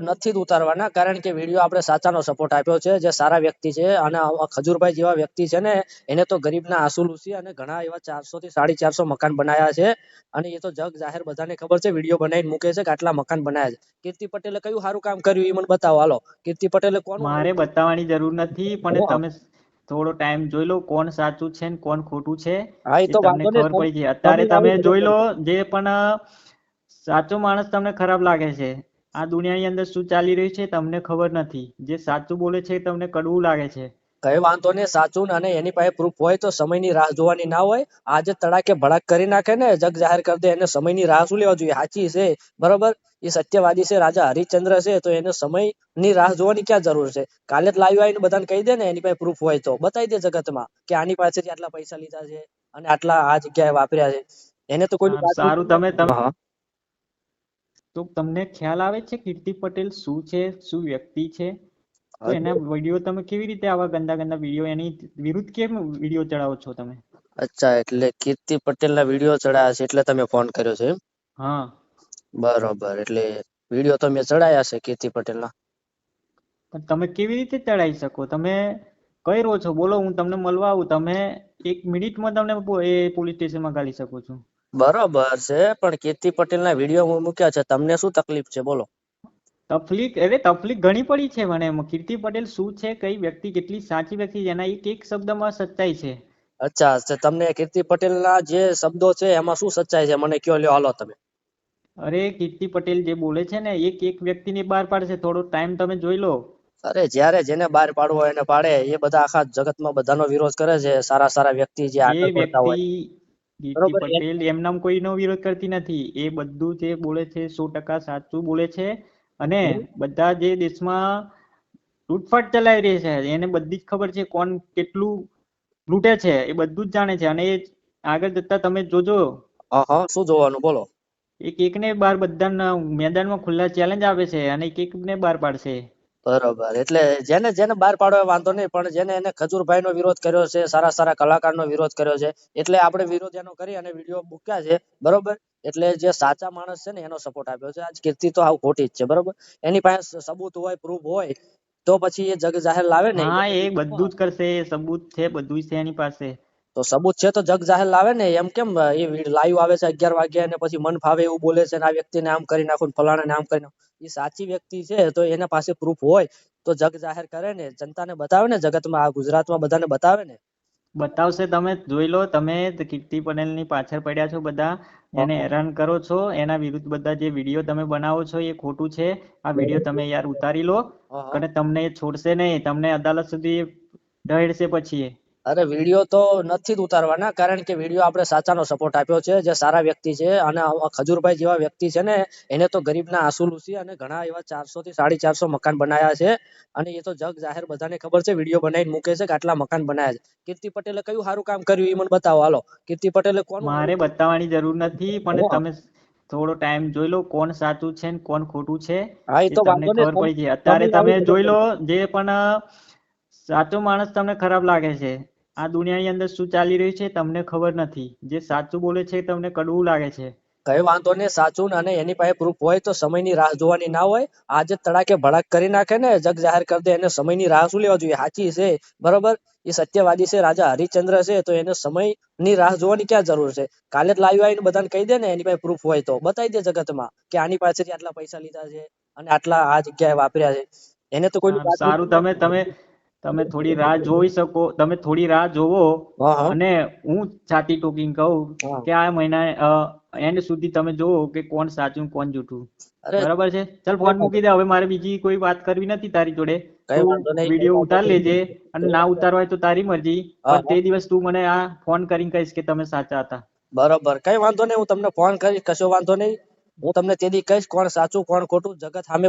નથી જ ઉતારવાના કારણ કે વીડિયો આપણે સાચાનો સપોર્ટ આપ્યો છે જે સારા વ્યક્તિ છે અને ખજૂરભાઈ જેવા વ્યક્તિ છે ને એને તો ગરીબના આંસુ લૂસી અને ઘણા એવા ચારસો થી સાડી ચારસો મકાન બનાવ્યા છે અને એ તો જગ જાહેર બધાને ખબર છે વીડિયો બનાવીને મૂકે છે કે આટલા મકાન બનાવ્યા છે. કીર્તિ પટેલે કયું સારું કામ કર્યું એ મને બતાવો હાલો. કીર્તિ પટેલે કોણ મારે બતાવવાની જરૂર નથી પણ તમે થોડો ટાઈમ જોઈ લો કોણ સાચું છે ને કોણ ખોટું છે હા એ એ તો તમને ખબર પડી અત્યારે તમે જોઈ લો જે પણ સાચો માણસ તમને ખરાબ લાગે છે. આ દુનિયાની અંદર શું ચાલી રહ્યું છે તમને ખબર નથી. જે સાચું બોલે છે તમને કડવું લાગે છે. કઈ વાંધો નહીં સાચું અને એની પાસે પ્રૂફ હોય તો સમયની રાહ જોવાની ના હોય. આજે તડાકે ભડાક કરી નાખે ને જગ જાહેર કરી દે એને સમયની રાહ શું લેવા જોઈએ? સાચી છે બરોબર? એ સત્યવાદી છે રાજા હરિચંદ્ર છે તો એને સમયની રાહ જોવાની ક્યાં જરૂર છે? કાલે જ લાવી આવીને બધાને કહી દે ને એની પાસે પ્રૂફ હોય તો. બતાવી દે જગતમાં કે આની પાસેથી આટલા પૈસા લીધા છે અને આટલા આ જગ્યાએ વાપર્યા છે. એને તો કોઈ સારું, તમે તમે. તો તમને ખ્યાલ આવે છે કીર્તિ પટેલ શું છે શું વ્યક્તિ છે? તો એના વીડિયો તમે કેવી રીતે આવા ગંદા ગંદા વીડિયો એની વિરુદ્ધ કેમ વીડિયો ચડાવો છો તમે? અચ્છા એટલે કીર્તિ પટેલના વીડિયો ચડાયા છે એટલે તમે ફોન કર્યો છે હા. બરોબર એટલે વીડિયો તો મેં ચડાયા છે કીર્તિ પટેલના. પણ તમે કેવી રીતે ચડાવી શકો? તમે કઈ રહો છો? બોલો હું તમને મળવા આવું. તમે એક મિનિટમાં તમને એ પોલીસ સ્ટેશનમાં ગાલી શકું છું. બરોબર છે પણ કીર્તિ પટેલના વીડિયો હું મૂક્યા છે. તમને શું તકલીફ છે? બોલો. તકલીફ અરે તકલીફ ઘણી પડી છે મને. કીર્તિ પટેલ શું છે કઈ વ્યક્તિ કેટલી સાચી વ્યક્તિ છે એના એક એક શબ્દમાં સચ્ચાઈ છે. અચ્છા તમને કીર્તિ પટેલના જે શબ્દો છે એમાં શું સચ્ચાઈ છે? મને કયો લ્યો હાલો તમે. અરે કીર્તિ પટેલ જે બોલે છે ને એક એક વ્યક્તિને બહાર પાડશે થોડો ટાઈમ તમે જોઈ લો. અરે જ્યારે જેને બહાર પાડવો એને પાડે. એ બધા આખા જગતમાં બધાનો વિરોધ કરે છે. સારા સારા વ્યક્તિ જે આગળ હોય. એ- પટેલ એમનામ કોઈનો વિરોધ કરતી નથી. એ બધું જે બોલે છે સો ટકા સાચું બોલે છે. અને બધા જે દેશમાં લૂંટફાટ ચલાવી રહી છે એને બધી જ ખબર છે કોણ કેટલું લૂંટે છે એ બધું જ જાણે છે. અને એ આગળ જતા તમે જોજો. હા શું જોવાનું બોલો? એક એકને બાર બધાના મેદાનમાં ખુલ્લા ચેલેન્જ આપે છે અને એક એકને બાર પાડશે. બરોબર. એટલે જેને જેને બહાર પાડો એ વાંધો નહીં પણ જેને એને ખજૂરભાઈ નો વિરોધ કર્યો છે સારા સારા કલાકાર નો વિરોધ કર્યો છે એટલે આપણે વિરોધ એનો કરી અને વીડિયો મૂક્યા છે બરોબર? એટલે જે સાચા માણસ છે ને એનો સપોર્ટ આપ્યો છે. આજ કીર્તિ તો આવું ખોટી જ છે બરોબર? એની પાસે સબૂત હોય પ્રૂફ હોય તો પછી એ જગ જાહેર લાવે ને હા એ બધું જ કરશે સબૂત છે બધું જ છે એની પાસે. તો સબૂત છે તો જગ જાહેર લાવે ને એમ કેમ એ લાઈવ આવે છે અગિયાર વાગે અને પછી મન ફાવે એવું બોલે છે આ વ્યક્તિને આમ કરી નાખું ને આમ કરી નાખો. એ સાચી વ્યક્તિ છે તો એના પાસે પ્રૂફ હોય તો જગ જાહેર કરે ને જનતાને બતાવે ને જગતમાં આ ગુજરાતમાં બધાને બતાવે ને. બતાવશે તમે જોઈ લો તમે કીર્તિ પટેલની પાછળ પડ્યા છો બધા. એને હેરાન કરો છો એના વિરુદ્ધ બધા જે વીડિયો તમે બનાવો છો એ ખોટું છે. આ વીડિયો તમે યાર ઉતારી લો. અને તમને છોડશે નહીં તમને અદાલત સુધી ઢળશે પછી. અરે વીડિયો તો નથી જ ઉતારવાના કારણ કે વીડિયો આપણે સાચાનો સપોર્ટ આપ્યો છે જે સારા વ્યક્તિ છે અને ખજૂરભાઈ જેવા વ્યક્તિ છે ને એને તો ગરીબના આંસુ લૂસી અને ઘણા એવા ચારસો થી સાડી ચારસો મકાન બનાવ્યા છે અને એ તો જગ જાહેર બધાને ખબર છે વીડિયો બનાવીને મૂકે છે કે આટલા મકાન બનાવ્યા છે. કીર્તિ પટેલે કયું સારું કામ કર્યું એ મને બતાવો હાલો. કીર્તિ પટેલે કોણ મારે બતાવવાની જરૂર નથી પણ તમે થોડો ટાઈમ જોઈ લો કોણ સાચું છે ને કોણ ખોટું છે હા એ તો તમને ખબર પડી જાય અત્યારે તમે જોઈ લો જે પણ સાચો માણસ તમને ખરાબ લાગે છે. આ દુનિયાની અંદર શું ચાલી રહ્યું છે તમને ખબર નથી. જે સાચું બોલે છે તમને કડવું લાગે છે. કઈ વાંધો નહીં સાચું અને એની પાસે પ્રૂફ હોય તો સમયની રાહ જોવાની ના હોય. આજે તડાકે ભડાક કરી નાખે ને જગ જાહેર કરી દે એને સમયની રાહ શું લેવા જોઈએ? સાચી છે બરોબર? એ સત્યવાદી છે રાજા હરિચંદ્ર છે તો એને સમયની રાહ જોવાની ક્યાં જરૂર છે? કાલે જ લાવી આવીને બધાને કહી દે ને એની પાસે પ્રૂફ હોય તો. બતાવી દે જગતમાં કે આની પાસેથી આટલા પૈસા લીધા છે અને આટલા આ જગ્યાએ વાપર્યા છે. એને તો સારું સારું તમે તમે તમે થોડી રાહ જોઈ શકો તમે થોડી રાહ જોવો અને હું છાતી ઠોકીને કહું કે આ મહિના એન્ડ સુધી તમે જોવો કે કોણ સાચું કોણ જૂઠું. બરાબર છે? ચાલ ફોન મૂકી દે હવે મારે બીજી કોઈ વાત કરવી નથી તારી જોડે. વીડિયો ઉતાર લેજે અને ના ઉતારવા હોય તો તારી મરજી પણ તે દિવસ તું મને આ ફોન કરીને કહીશ કે તમે સાચા હતા. બરોબર. કઈ વાંધો નહીં હું તમને ફોન કરીશ કશો વાંધો નહીં. હું તમને તે દી કહીશ કોણ સાચું કોણ ખોટું જગત સામે